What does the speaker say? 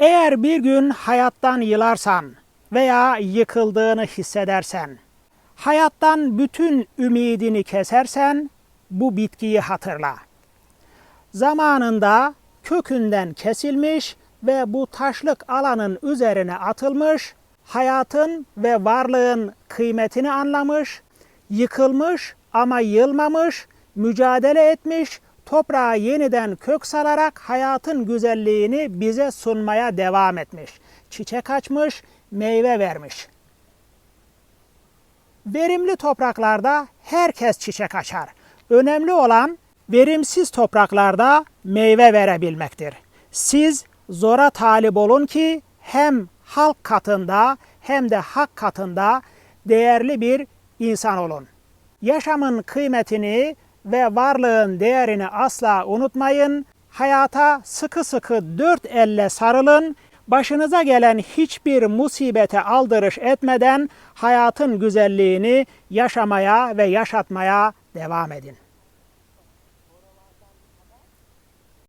Eğer bir gün hayattan yılarsan veya yıkıldığını hissedersen, hayattan bütün ümidini kesersen bu bitkiyi hatırla. Zamanında kökünden kesilmiş ve bu taşlık alanın üzerine atılmış, hayatın ve varlığın kıymetini anlamış, yıkılmış ama yılmamış, mücadele etmiş, toprağa yeniden kök salarak hayatın güzelliğini bize sunmaya devam etmiş. Çiçek açmış, meyve vermiş. Verimli topraklarda herkes çiçek açar. Önemli olan verimsiz topraklarda meyve verebilmektir. Siz zora talip olun ki hem halk katında hem de hak katında değerli bir insan olun. Yaşamın kıymetini ve varlığın değerini asla unutmayın. Hayata sıkı sıkı dört elle sarılın. Başınıza gelen hiçbir musibete aldırış etmeden hayatın güzelliğini yaşamaya ve yaşatmaya devam edin.